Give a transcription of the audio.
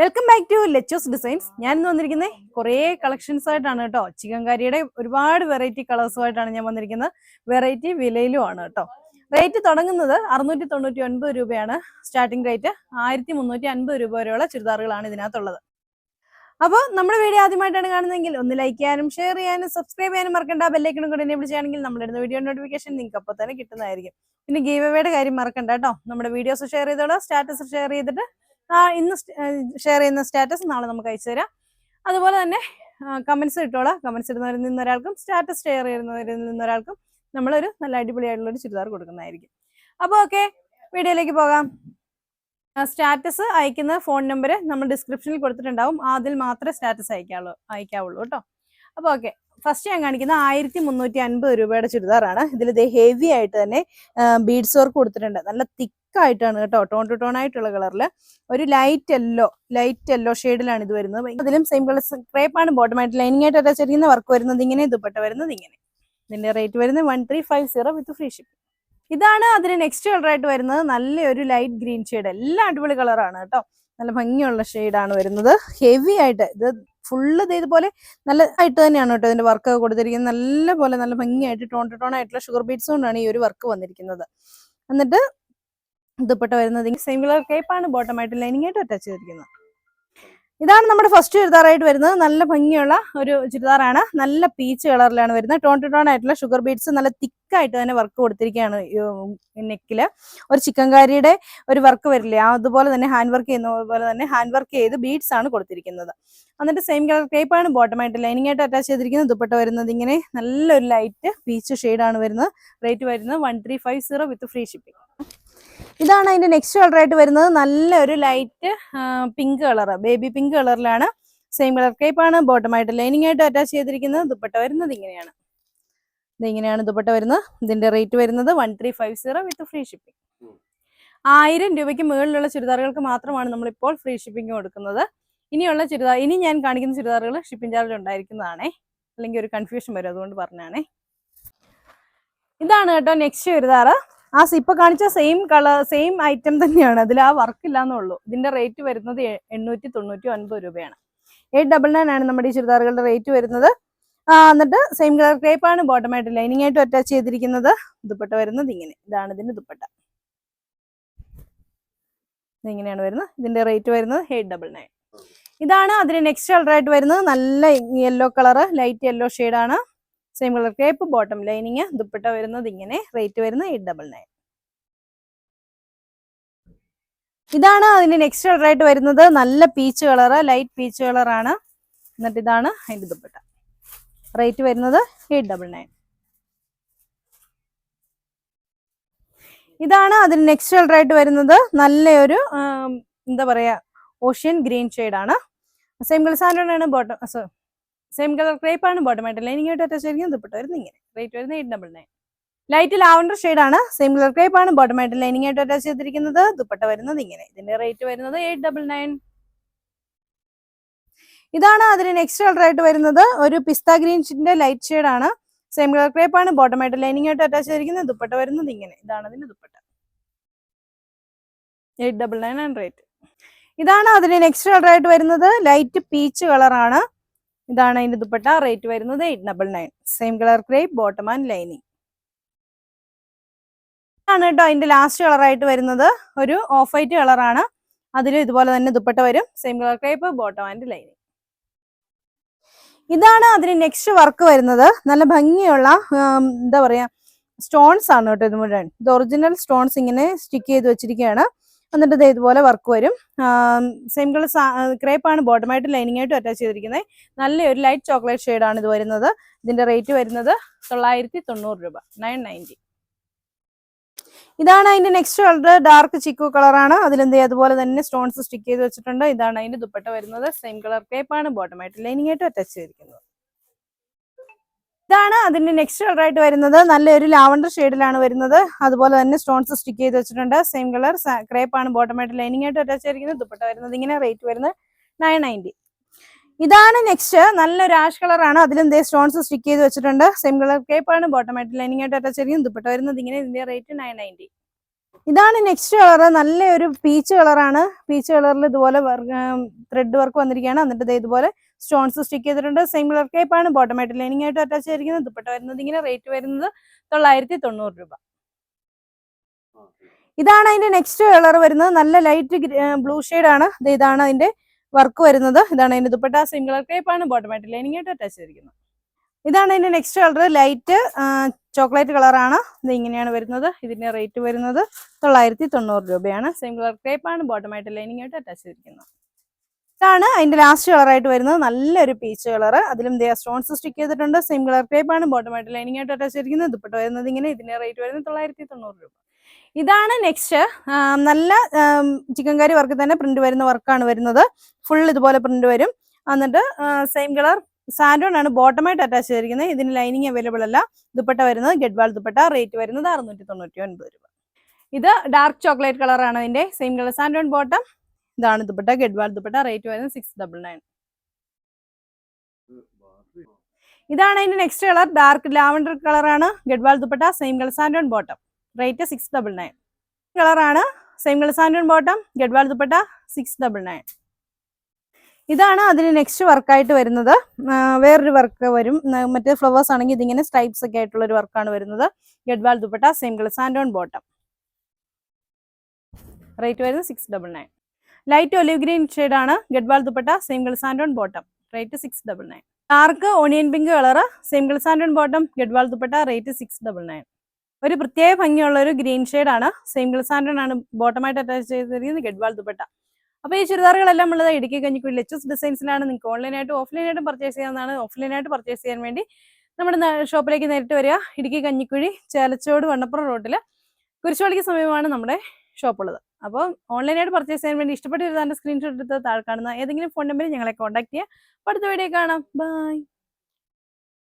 Welcome back to Lechos designs ഞാൻ ഇന്ന് വന്നിരിക്കുന്നത് കുറേ കളക്ഷൻസ് ആയിട്ടാണ് കേട്ടോ. ചിക്കൻകാരിയുടെ ഒരുപാട് വെറൈറ്റി കളേഴ്സുമായിട്ടാണ് ഞാൻ വന്നിരിക്കുന്നത്. വെറൈറ്റി വിലയിലും ആണ് കേട്ടോ. റേറ്റ് തുടങ്ങുന്നത് അറുന്നൂറ്റി തൊണ്ണൂറ്റി ഒൻപത് രൂപയാണ്. സ്റ്റാർട്ടിംഗ് റേറ്റ് ആയിരത്തി മുന്നൂറ്റി അൻപത് രൂപ വരെയുള്ള ചുരിദാറുകളാണ് ഇതിനകത്തുള്ളത്. അപ്പോൾ നമ്മുടെ വീഡിയോ ആദ്യമായിട്ടാണ് കാണുന്നതെങ്കിൽ ഒന്ന് ലൈക്ക് ചെയ്യാനും ഷെയർ ചെയ്യാനും സബ്സ്ക്രൈബ് ചെയ്യാനും മറക്കണ്ട. ബെല്ലൈക്കണും കൂടെ എന്നെ വിളിച്ചാണെങ്കിൽ നമ്മളിടുന്ന വീഡിയോ നോട്ടിഫിക്കേഷൻ നിങ്ങൾക്ക് അപ്പോൾ തന്നെ കിട്ടുന്നതായിരിക്കും. പിന്നെ ഗീവ് അവയുടെ കാര്യം മറക്കണ്ട കേട്ടോ. നമ്മുടെ വീഡിയോസ് ഷെയർ ചെയ്തോളൂ. സ്റ്റാറ്റസ് ഷെയർ ചെയ്തിട്ട് ഇന്ന് ഷെയർ ചെയ്യുന്ന സ്റ്റാറ്റസ് നാളെ നമുക്ക് അയച്ചു തരാം. അതുപോലെ തന്നെ കമൻസ് ഇട്ടോളാം. കമൻസ് ഇടുന്നവരിൽ നിന്ന് ഒരാൾക്കും സ്റ്റാറ്റസ് ഷെയർ ചെയ്യുന്നവരിൽ നിന്ന് ഒരാൾക്കും നമ്മളൊരു നല്ല അടിപൊളിയായിട്ടുള്ളൊരു ചുരിദാർ കൊടുക്കുന്നതായിരിക്കും. അപ്പോൾ ഓക്കെ വീഡിയോയിലേക്ക് പോകാം. സ്റ്റാറ്റസ് അയക്കുന്ന ഫോൺ നമ്പർ നമ്മൾ ഡിസ്ക്രിപ്ഷനിൽ കൊടുത്തിട്ടുണ്ടാവും. അതിൽ മാത്രമേ സ്റ്റാറ്റസ് അയക്കാവുള്ളൂ അയക്കാവുള്ളൂ കേട്ടോ. അപ്പോൾ ഓക്കെ ഫസ്റ്റ് ഞാൻ കാണിക്കുന്നത് ആയിരത്തി മുന്നൂറ്റി അൻപത് രൂപയുടെ ചുരിദാറാണ്. ഇതിൽ ഇത് ഹെവി ആയിട്ട് തന്നെ ബീഡ്സ് വർക്ക് കൊടുത്തിട്ടുണ്ട്. നല്ല തിക്കായിട്ടാണ് കേട്ടോ ടോൺ ടു ടോൺ ആയിട്ടുള്ള കളറിൽ ഒരു ലൈറ്റ് യെല്ലോ ലൈറ്റ് യെല്ലോ ഷെയ്ഡിലാണ് ഇത് വരുന്നത്. അതിലും സെയിം കളർ ക്രേപ്പാണ് ബോട്ടം ആയിട്ട് ലൈനിങ് ആയിട്ട് അറ്റാച്ച് ചെയ്യുന്ന വർക്ക് വരുന്നത് ഇങ്ങനെ ദുപ്പട്ട വരുന്നത് ഇങ്ങനെ. ഇതിന്റെ റേറ്റ് വരുന്നത് one three five zero with free shipping ഇതാണ് അതിന് നെക്സ്റ്റ് കളർ ആയിട്ട് വരുന്നത്. നല്ലൊരു ലൈറ്റ് ഗ്രീൻ ഷെയ്ഡ് എല്ലാം അടിപൊളി കളറാണ് കേട്ടോ. നല്ല ഭംഗിയുള്ള ഷെയ്ഡാണ് വരുന്നത്. ഹെവി ആയിട്ട് ഇത് ഫുള്ള് ഇതുപോലെ നല്ല ആയിട്ട് തന്നെയാണ് കേട്ടോ ഇതിന്റെ വർക്ക് കൊടുത്തിരിക്കുന്നത്. നല്ല പോലെ നല്ല ഭംഗിയായിട്ട് ടോൺ ടു ടോൺ ആയിട്ടുള്ള ഷുഗർ ബീറ്റ്സ് കൊണ്ടാണ് ഈ ഒരു വർക്ക് വന്നിരിക്കുന്നത്. എന്നിട്ട് ദുപ്പട്ട വരുന്നത് സെയിം കളർ കേപ്പാണ് ബോട്ടം ആയിട്ട് ലൈനിങ് ആയിട്ട് അറ്റാച്ച് ചെയ്തിരിക്കുന്നത്. ഇതാണ് നമ്മുടെ ഫസ്റ്റ് ചുരിദാറായിട്ട് വരുന്നത്. നല്ല ഭംഗിയുള്ള ഒരു ചുരിദാറാണ്. നല്ല പീച്ച് കളറിലാണ് വരുന്നത്. ടോൺ ടു ടോൺ ആയിട്ടുള്ള ഷുഗർ ബീഡ്സ് നല്ല തിക്കായിട്ട് തന്നെ വർക്ക് കൊടുത്തിരിക്കുകയാണ് നെക്കിൽ ഒരു ചിക്കൻകാരിയുടെ ഒരു വർക്ക് വരില്ലേ അതുപോലെ തന്നെ ഹാൻഡ് വർക്ക് ചെയ്യുന്ന പോലെ തന്നെ ഹാൻഡ് വർക്ക് ചെയ്ത് ബീഡ്സ് ആണ് കൊടുത്തിരിക്കുന്നത്. എന്നിട്ട് സെയിം കളർ കേപ്പാണ് ബോട്ടമായിട്ട് ലൈനിങ് ആയിട്ട് അറ്റാച്ച് ചെയ്തിരിക്കുന്നത്. ദുപ്പട്ട വരുന്നത് ഇങ്ങനെ നല്ലൊരു ലൈറ്റ് പീച്ച് ഷെയ്ഡാണ് വരുന്നത്. റേറ്റ് വരുന്നത് one three five zero with free shipping ഇതാണ് അതിന്റെ നെക്സ്റ്റ് കളർ ആയിട്ട് വരുന്നത്. നല്ലൊരു light pink colour baby pink കളറിലാണ് സെയിം കളർ കേപ്പാണ് ബോട്ടമായിട്ട് ലൈനിങ് ആയിട്ട് അറ്റാച്ച് ചെയ്തിരിക്കുന്നത്. ദുപ്പട്ട വരുന്നത് ഇങ്ങനെയാണ്. ഇതിങ്ങനെയാണ് ദുപ്പട്ട വരുന്നത്. ഇതിന്റെ റേറ്റ് വരുന്നത് one three five zero with free shipping ആയിരം രൂപയ്ക്ക് മുകളിലുള്ള ചുരിദാറുകൾക്ക് മാത്രമാണ് നമ്മളിപ്പോൾ ഫ്രീ ഷിപ്പിംഗ് കൊടുക്കുന്നത്. ഇനിയുള്ള ചുരിദാർ ഇനി ഞാൻ കാണിക്കുന്ന ചുരിദാറുകൾ ഷിപ്പിംഗ് ചാർജ് ഉണ്ടായിരിക്കുന്നതാണേ. അല്ലെങ്കിൽ ഒരു കൺഫ്യൂഷൻ വരും അതുകൊണ്ട് പറഞ്ഞാണേ ഇതാണ് കേട്ടോ നെക്സ്റ്റ് ചുരിദാറ്. ആ ഇപ്പൊ കാണിച്ച സെയിം കളർ സെയിം ഐറ്റം തന്നെയാണ്. അതിൽ ആ വർക്ക് ഇല്ലാന്നേ ഉള്ളൂ ഇതിന്റെ റേറ്റ് വരുന്നത് എണ്ണൂറ്റി തൊണ്ണൂറ്റി ഒൻപത് രൂപയാണ്. എയ്റ്റ് ഡബിൾ നയൻ ആണ് നമ്മുടെ ഈ ചുരിദാറുകളുടെ റേറ്റ് വരുന്നത്. എന്നിട്ട് സെയിം കളർ ക്രേപ്പ് ആണ്. ബോട്ടമായിട്ട് ലൈനിങ് ആയിട്ട് അറ്റാച്ച് ചെയ്തിരിക്കുന്നത്. ദുപ്പട്ട വരുന്നത് ഇങ്ങനെ. ഇതാണ് ഇതിന്റെ ദുപ്പട്ട. ഇങ്ങനെയാണ് വരുന്നത്. ഇതിന്റെ റേറ്റ് വരുന്നത് എയ്റ്റ് ഡബിൾ നയൻ ഇതാണ് അതിന് നെക്സ്റ്റ് കളറായിട്ട് വരുന്നത്. നല്ല യെല്ലോ കളർ ലൈറ്റ് യെല്ലോ ആണ്. Same colour crepe bottom lining dupatta വരുന്നത് ഇങ്ങനെ റേറ്റ് വരുന്നത് എയ്റ്റ് ഡബിൾ നയൻ. ഇതാണ് അതിന്റെ നെക്സ്റ്റ് കളർ ആയിട്ട് വരുന്നത്. നല്ല പീച്ച് കളർ ലൈറ്റ് പീച്ച് കളറാണ് എന്നിട്ട് ഇതാണ് അതിന്റെ ദുപ്പട്ട. റേറ്റ് വരുന്നത് എയ്റ്റ് ഡബിൾ നയൻ. ഇതാണ് അതിന് നെക്സ്റ്റ് കളർ ആയിട്ട് വരുന്നത്. നല്ലൊരു എന്താ പറയാ ഓഷ്യൻ ഗ്രീൻ ആണ്. സെയിം കളർ സാൻഡാണ് ബോട്ടം സെയിം കളർ ക്രേപ്പ് ആണ് ബോട്ടം ആയിട്ട് ലൈനിങ് ആയിട്ട് അറ്റാച്ച് ആയിരിക്കും ദുപ്പട്ട വരുന്നത് ഇങ്ങനെ. റേറ്റ് വരുന്നത് eight double nine light lavender ആണ് സെയിം കളർ ക്രേപ്പ് ആണ് ബോട്ടം ആയിട്ട് ലൈനിങ് ആയിട്ട് അറ്റാച്ച് ചെയ്തിരിക്കുന്നത് ദുപ്പട്ട വരുന്നത് ഇങ്ങനെ. ഇതിന്റെ റേറ്റ് വരുന്നത് എയ്റ്റ് ഡബിൾ നയൻ ഇതാണ് അതിന് നെക്സ്റ്റ് കളർ ആയിട്ട് വരുന്നത് ഒരു പിസ്ത ഗ്രീൻസിന്റെ ലൈറ്റ് ആണ്. സെയിം കളർ ക്രേപ്പ് ആണ് ബോട്ടം ആയിട്ട് ലൈനിങ് ആയിട്ട് അറ്റാച്ച് ചെയ്തിരിക്കുന്നത് ദുപ്പട്ട വരുന്നത് ഇങ്ങനെ. ഇതാണ് അതിന്റെ ദുപ്പട്ട. എയ്റ്റ് ഡബിൾ നയൻ ആണ് റേറ്റ് ഇതാണ് അതിന് നെക്സ്റ്റ് കളർ ആയിട്ട് വരുന്നത് ലൈറ്റ് പീച്ച് കളറാണ് ഇതാണ് അതിന്റെ ദുപ്പട്ട റേറ്റ് വരുന്നത് eight double nine same colour crepe bottom and lining ആണ് കേട്ടോ അതിന്റെ ലാസ്റ്റ് കളർ ആയിട്ട് വരുന്നത്. ഒരു ഓഫ് വൈറ്റ് കളറാണ് അതിലും ഇതുപോലെ തന്നെ ദുപ്പട്ട വരും. Same colour crepe bottom and lining ഇതാണ് അതിന് നെക്സ്റ്റ് വർക്ക് വരുന്നത്. നല്ല ഭംഗിയുള്ള എന്താ പറയാ സ്റ്റോൺസ് ആണ് കേട്ടോ ഇത് മുഴുവൻ. ഇത് ഒറിജിനൽ സ്റ്റോൺസ് ഇങ്ങനെ സ്റ്റിക്ക് ചെയ്ത് വെച്ചിരിക്കുകയാണ്. എന്നിട്ട് ഇത് ഇതുപോലെ വർക്ക് വരും. സെയിം കളർ ക്രേപ്പ് ആണ് ബോട്ടമായിട്ട് ലൈനിങ് ആയിട്ട് അറ്റാച്ച് ചെയ്തിരിക്കുന്നത് നല്ലൊരു ലൈറ്റ് ചോക്ലേറ്റ് ഷെയ്ഡാണ് ഇത് വരുന്നത്. ഇതിന്റെ റേറ്റ് വരുന്നത് തൊള്ളായിരത്തി തൊണ്ണൂറ് രൂപ നയൻ നയന്റി ഇതാണ് അതിന്റെ നെക്സ്റ്റ് കളർ ഡാർക്ക് ചിക്കു കളറാണ് അതിലെന്ത് അതുപോലെ തന്നെ സ്റ്റോൺസ് സ്റ്റിക്ക് ചെയ്ത് വെച്ചിട്ടുണ്ട്. ഇതാണ് അതിന്റെ ദുപ്പട്ട വരുന്നത്. സെയിം കളർ കേപ്പാണ് ബോട്ടമായിട്ട് ലൈനിങ് ആയിട്ട് അറ്റാച്ച് ചെയ്തിരിക്കുന്നത്. ഇതാണ് അതിന്റെ നെക്സ്റ്റ് കളർ ആയിട്ട് വരുന്നത്. നല്ലൊരു ലാവണ്ടർ ഷെയ്ഡിലാണ് വരുന്നത്. അതുപോലെ തന്നെ സ്റ്റോൺസ് സ്റ്റിക്ക് ചെയ്ത് വെച്ചിട്ടുണ്ട്. സെയിം കളർ ക്രേപ്പ് ആണ് ബോട്ടമായിട്ട് ലൈനിങ് ആയിട്ട് അറ്റാച്ച് ചെയ്തിരിക്കുന്നത് ദുപ്പട്ട വരുന്നത് ഇങ്ങനെ റേറ്റ് വരുന്നത് നയൻ നയന്റി ഇതാണ് നെക്സ്റ്റ് നല്ലൊരു ആഷ് കളറാണ് അതിലും ദേ സ്റ്റോൺസ് സ്റ്റിക്ക് ചെയ്ത് വെച്ചിട്ടുണ്ട്. സെയിം കളർ കേപ്പാണ് ബോട്ടമായിട്ട് ലൈനിങ് ആയിട്ട് അറ്റാച്ച് ചെയ്തിരിക്കുന്നത് ദുപ്പട്ട വരുന്നത് ഇങ്ങനെ ഇതിന്റെ റേറ്റ് നയൻ നയന്റി ഇതാണ് നെക്സ്റ്റ് കളർ നല്ലൊരു പീച്ച് കളറാണ് പീച്ച് കളറിൽ ഇതുപോലെ ത്രെഡ് വർക്ക് വന്നിരിക്കുകയാണ്. എന്നിട്ട് ഇതുപോലെ സ്റ്റോൺസ് സ്റ്റിക്ക് ചെയ്തിട്ടുണ്ട്. സെയിം കളർ കേപ്പ് ആണ്. ബോട്ടം ആയിട്ട് ലൈനിങ് ആയിട്ട് അറ്റാച്ച് ചെയ്തിരിക്കുന്നത്. ദുപ്പട്ട വരുന്നത് ഇങ്ങനെ റേറ്റ് വരുന്നത് തൊള്ളായിരത്തി തൊണ്ണൂറ് രൂപ ഇതാണ് അതിന്റെ നെക്സ്റ്റ് കളർ വരുന്നത്. നല്ല ലൈറ്റ് ബ്ലൂ ആണ്. ഇതാണ് അതിന്റെ വർക്ക് വരുന്നത്. ഇതാണ് അതിന്റെ ദുപ്പട്ട. സെയിം കളർ കേപ്പ് ആണ്. ബോട്ടം ആയിട്ട് ലൈനിങ് ആയിട്ട് അറ്റാച്ച് ചെയ്തിരിക്കുന്നത്. ഇതാണ് അതിന്റെ നെക്സ്റ്റ് കളർ ലൈറ്റ് ചോക്ലേറ്റ് കളറാണ് ഇത് ഇങ്ങനെയാണ് വരുന്നത്. ഇതിന്റെ റേറ്റ് വരുന്നത് തൊള്ളായിരത്തി തൊണ്ണൂറ് രൂപയാണ്. സെയിം കളർ ക്രേപ്പ് ആണ്. ബോട്ടം ആയിട്ട് ലൈനിങ് ആയിട്ട് അറ്റാച്ച് ചെയ്തിരിക്കുന്നത്. ഇതാണ് അതിന്റെ ലാസ്റ്റ് കളർ ആയിട്ട് വരുന്നത്. നല്ലൊരു പീച്ച് കളർ അതിലും സ്റ്റോൺസ് സ്റ്റിക്ക് ചെയ്തിട്ടുണ്ട്. സെയിം കളർ ടേപ്പ് ആണ്. ബോട്ടം ആയിട്ട് ലൈനിങ് ആയിട്ട് അറ്റാച്ച് ചെയ്തിരിക്കുന്നത്. ദുപ്പട്ട വരുന്നത് ഇങ്ങനെ. ഇതിന്റെ റേറ്റ് വരുന്നത് തൊള്ളായിരത്തി തൊണ്ണൂറ് രൂപ. ഇതാണ് നെക്സ്റ്റ് നല്ല ചിക്കൻ കറി വർക്ക് തന്നെ പ്രിന്റ് വരുന്ന വർക്കാണ് വരുന്നത്. ഫുൾ ഇതുപോലെ പ്രിന്റ് വരും. എന്നിട്ട് സെയിം കളർ സാൻഡോൺ ആണ് ബോട്ടമായിട്ട് അറ്റാച്ച് ചെയ്തിരിക്കുന്നത്. ഇതിന് ലൈനിങ് അവൈലബിൾ അല്ല. ദുപ്പട്ട വരുന്നത് ഗഡ്വാൾ ദുപ്പട്ട. റേറ്റ് വരുന്നത് അറുന്നൂറ്റി തൊണ്ണൂറ്റി ഒൻപത് രൂപ. ഇത് ഡാർക്ക് ചോക്ലേറ്റ് കളറാണ് അതിന്റെ. സെയിം കളർ സാൻഡോൺ ബോട്ടം ഇതാണ് ദുപ്പട്ട ഗഡ്വാൾ ദുപ്പട്ട റേറ്റ് വരുന്നത് സിക്സ് ഡബിൾ നയൻ ഇതാണ് അതിന്റെ നെക്സ്റ്റ് കളർ ഡാർക്ക് ലാവൻഡർ കളറാണ് Gadwal dupatta same colour santoon bottom rate six double nine കളറാണ് same colour santoon bottom Gadwal dupatta six double nine ഇതാണ് അതിന് നെക്സ്റ്റ് വർക്കായിട്ട് വരുന്നത്. വേറൊരു വർക്ക് വരും. മറ്റേ ഫ്ലവേഴ്സ് ആണെങ്കിൽ ഇതിങ്ങനെ സ്ട്രൈപ്സ് ഒക്കെ ആയിട്ടുള്ള ഒരു വർക്കാണ് വരുന്നത്. Gadwal dupatta same colour santoon bottom rate വരുന്നത് six double nine light olive green ആണ് Gadwal dupatta same colour on bottom rate six double nine dark onion pink colour same colour on bottom Gadwal dupatta rate six double nine ഒരു പ്രത്യേക ഭംഗിയുള്ള ഒരു green ആണ്. Same colour on ആണ് ബോട്ടമായിട്ട് attach ചെയ്തിരിക്കുന്നത് ഗഡ്വാൾ ദുപ്പട്ട അപ്പോൾ ഈ ചുരിദാറുകളെല്ലാം ഉള്ളത് ഇടുക്കി കഞ്ഞിക്കുഴി ലെച്ചസ് ഡിസൈൻസിലാണ് നിങ്ങൾക്ക് ഓൺലൈനായിട്ടും ഓഫ്ലൈനായിട്ടും പർച്ചേസ് ചെയ്യാവുന്നതാണ്. ഓഫ്ലൈനായിട്ട് പർച്ചേസ് ചെയ്യാൻ വേണ്ടി നമ്മുടെ ഷോപ്പിലേക്ക് നേരിട്ട് വരിക. ഇടുക്കി കഞ്ഞിക്കുഴി ചേലച്ചോട് വണ്ണപ്പുറം റോഡിൽ കുരിശുപള്ളിക്ക് സമീപമാണ് നമ്മുടെ ഷോപ്പ് ഉള്ളത്. അപ്പോൾ ഓൺലൈനായിട്ട് പർച്ചേസ് ചെയ്യാൻ വേണ്ടി ഇഷ്ടപ്പെട്ട സ്ക്രീൻഷോട്ട് എടുത്ത് താഴെ കാണുന്ന ഏതെങ്കിലും ഫോൺ നമ്പറിൽ ഞങ്ങളെ കോൺടാക്ട് ചെയ്യുക അടുത്ത വീഡിയോ കാണാം. ബൈ